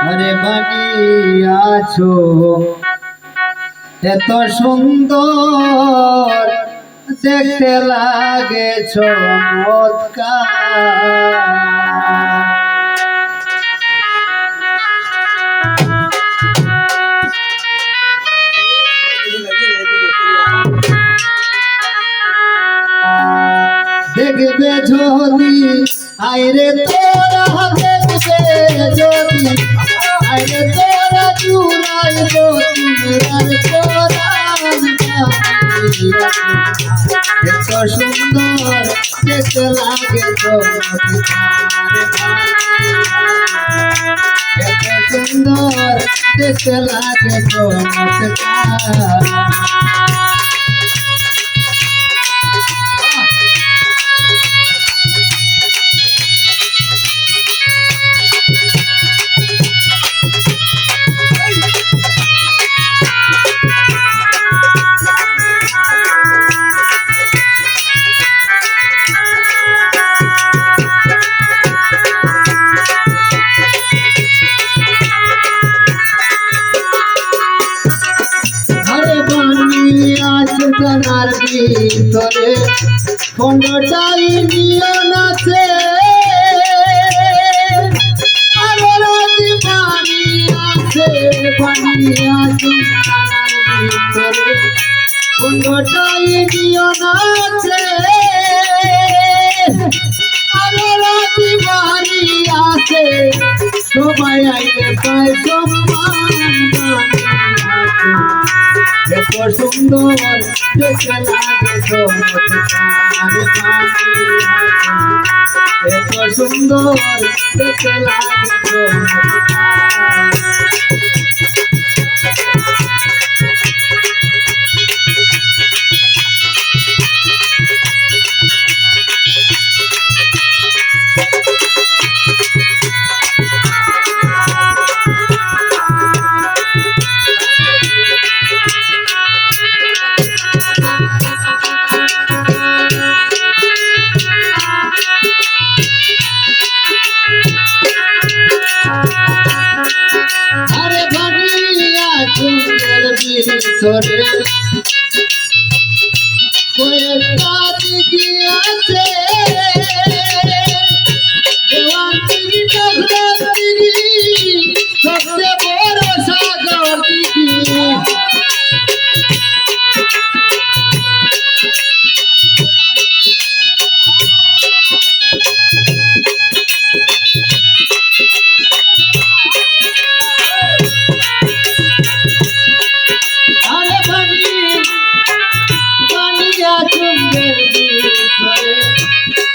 আরে বানিয়াছো এত সুন্দর দেখতে লাগে চমৎকার দেখবে যদি আইরে তোরা এত সুন্দর দেখতে লাগে এত সুন্দর দেখতে লাগে চমৎকার আছে জানার ভিতরে খন্ডটাই নিয়ে নাচে আরে রাজি বানি আছে বানি আছে জানার ভিতরে খন্ডটাই নিয়ে নাচে আরে রাজি আছে, সবাই আইলে পায় সম্মান আছে এত সুন্দর দেখে লাগে এত সুন্দর দেখে লাগে ভিতরে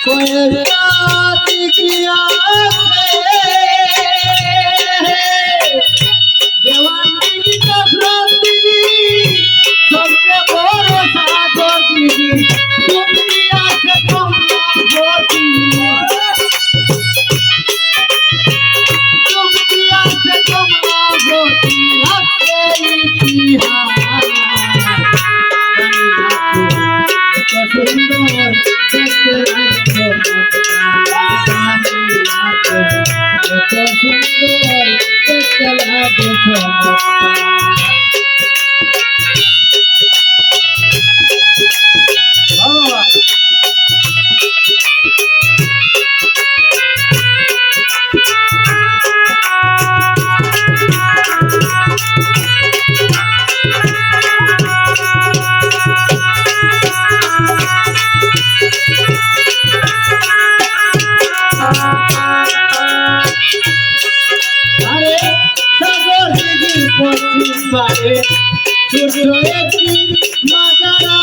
বানিয়া দেখতে পশ্চিম পারে। ছোট একটি মাজার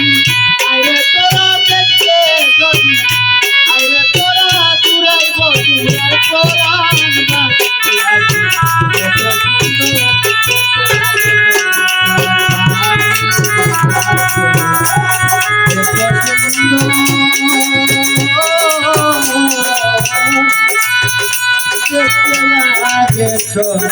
সোনা